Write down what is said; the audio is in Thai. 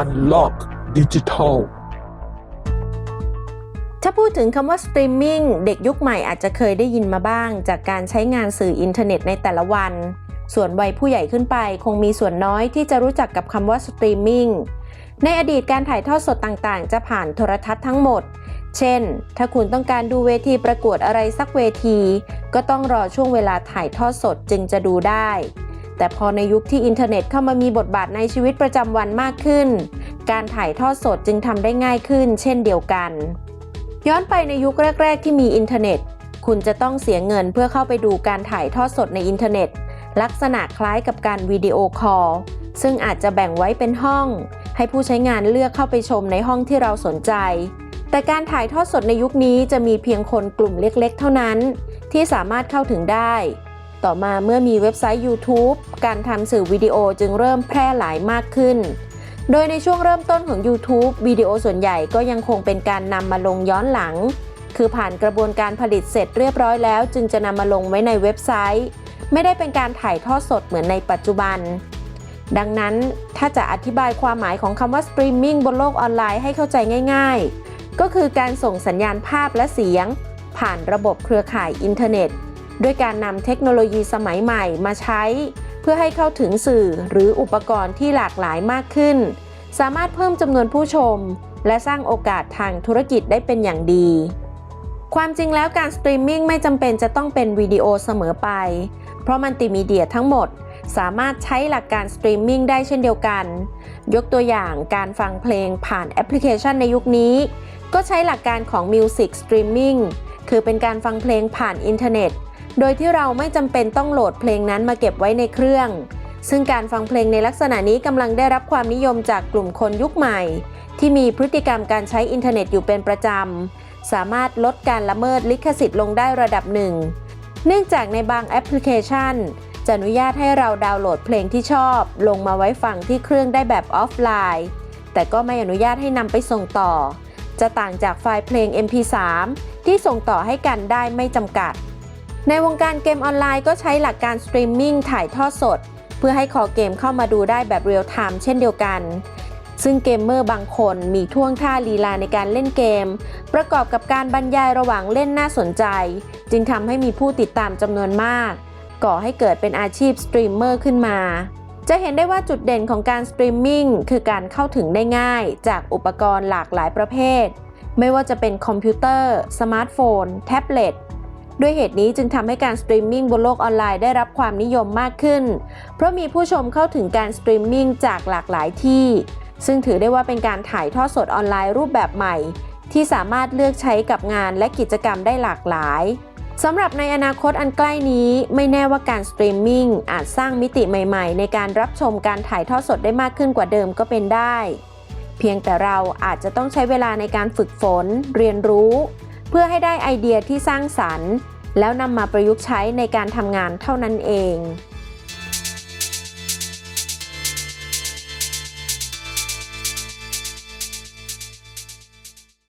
Unlock Digital ถ้าพูดถึงคำว่าสตรีมมิ่งเด็กยุคใหม่อาจจะเคยได้ยินมาบ้าง จากการใช้งานสื่ออินเทอร์เน็ตในแต่ละวัน ส่วนวัยผู้ใหญ่ขึ้นไป คงมีส่วนน้อยที่จะรู้จักกับคำว่าสตรีมมิ่งในอดีตการถ่ายทอดสดต่างๆ จะผ่านโทรทัศน์ทั้งหมด เช่น ถ้าคุณต้องการดูเวทีประกวดอะไรสักเวที ก็ต้องรอช่วงเวลาถ่ายทอดสดจึงจะดูได้ แต่พอในยุคที่อินเทอร์เน็ตเข้ามามีบทบาทในชีวิตประจำวันมากขึ้น การถ่ายทอดสดจึงทำได้ง่ายขึ้น เช่นเดียวกัน ย้อนไปในยุคแรก ๆ ที่มีอินเทอร์เน็ต คุณจะต้องเสียเงินเพื่อเข้าไปดูการถ่ายทอดสดในอินเทอร์เน็ต ลักษณะคล้ายกับการวิดีโอคอลซึ่งอาจจะแบ่งไว้เป็นห้อง ให้ผู้ใช้งานเลือกเข้าไปชมในห้องที่เราสนใจ แต่การถ่ายทอดสดในยุคนี้จะมีเพียงคนกลุ่มเล็ก ๆ เท่านั้น ที่สามารถเข้าถึงได้ ต่อมาเมื่อมีเว็บไซต์ YouTube การทำสื่อวิดีโอจึงเริ่มแพร่หลายมากขึ้น โดยในช่วงเริ่มต้นของ YouTube วิดีโอส่วนใหญ่ก็ยังคงเป็นการนำมาลงย้อนหลัง คือผ่านกระบวนการผลิตเสร็จเรียบร้อยแล้ว จึงจะนำมาลงไว้ในเว็บไซต์ ไม่ได้เป็นการถ่ายทอดสดเหมือนในปัจจุบัน ดังนั้นถ้าจะอธิบายความหมายของคำว่าสตรีมมิ่งบนโลกออนไลน์ให้เข้าใจง่าย ๆ ก็คือการส่งสัญญาณภาพและเสียง ผ่านระบบเครือข่ายอินเทอร์เน็ต ด้วยการนำเทคโนโลยีสมัยใหม่มาใช้ เพื่อให้เข้าถึงสื่อหรืออุปกรณ์ที่หลากหลายมากขึ้น สามารถเพิ่มจำนวนผู้ชม และสร้างโอกาสทางธุรกิจได้เป็นอย่างดี ความจริงแล้วการสตรีมมิ่งไม่จำเป็นจะต้องเป็นวิดีโอเสมอไป เพราะมัลติมีเดียทั้งหมดสามารถใช้หลักการสตรีมมิ่งได้เช่นเดียวกัน ยกตัวอย่างการฟังเพลงผ่านแอปพลิเคชันในยุคนี้ ก็ใช้หลักการของ Music Streaming คือเป็นการฟังเพลงผ่านอินเทอร์เน็ต โดยที่เราไม่จำเป็นต้องโหลดเพลงนั้นมาเก็บไว้ในเครื่อง ซึ่งการฟังเพลงในลักษณะนี้กำลังได้รับความนิยมจากกลุ่มคนยุคใหม่ ที่มีพฤติกรรมการใช้อินเทอร์เน็ตอยู่เป็นประจำ สามารถลดการละเมิดลิขสิทธิ์ลงได้ระดับหนึ่ง เนื่องจากในบางแอปพลิเคชัน จะอนุญาตให้เราดาวน์โหลดเพลงที่ชอบ ลงมาไว้ฟังที่เครื่องได้แบบออฟไลน์ แต่ก็ไม่อนุญาตให้นำไปส่งต่อ จะต่างจากไฟล์เพลง MP3 ที่ส่งต่อให้กันได้ไม่จำกัด ในวงการเกมออนไลน์ก็ใช้หลักการสตรีมมิ่งถ่ายทอดสด เพื่อให้คอเกมเข้ามาดูได้แบบเรียลไทม์เช่นเดียวกัน ซึ่งเกมเมอร์บางคนมีท่วงท่าลีลาในการเล่นเกม ประกอบกับการบรรยายระหว่างเล่นน่าสนใจ จึงทำให้มีผู้ติดตามจำนวนมาก ก่อให้เกิดเป็นอาชีพสตรีมเมอร์ขึ้นมาจะเห็นได้ว่าจุดเด่นของการสตรีมมิ่งคือการเข้าถึงได้ง่ายจากอุปกรณ์หลากหลายประเภท ไม่ว่าจะเป็นคอมพิวเตอร์ สมาร์ทโฟน แท็บเล็ต ด้วยเหตุนี้จึงทำให้การสตรีมมิ่งบนโลกออนไลน์ได้รับความนิยมมากขึ้น เพราะมีผู้ชมเข้าถึงการสตรีมมิ่งจากหลากหลายที่ ซึ่งถือได้ว่าเป็นการถ่ายทอดสดออนไลน์รูปแบบใหม่ ที่สามารถเลือกใช้กับงานและกิจกรรมได้หลากหลายสำหรับในอนาคตอันใกล้นี้ ไม่แน่ว่าการสตรีมมิ่งอาจสร้างมิติใหม่ๆ ในการรับชมการถ่ายทอดสดได้มากขึ้นกว่าเดิมก็เป็นได้ เพียงแต่เราอาจจะต้องใช้เวลาในการฝึกฝน เรียนรู้ เพื่อให้ได้ไอเดียที่สร้างสรรค์ แล้วนำมาประยุกต์ใช้ในการทำงานเท่านั้นเอง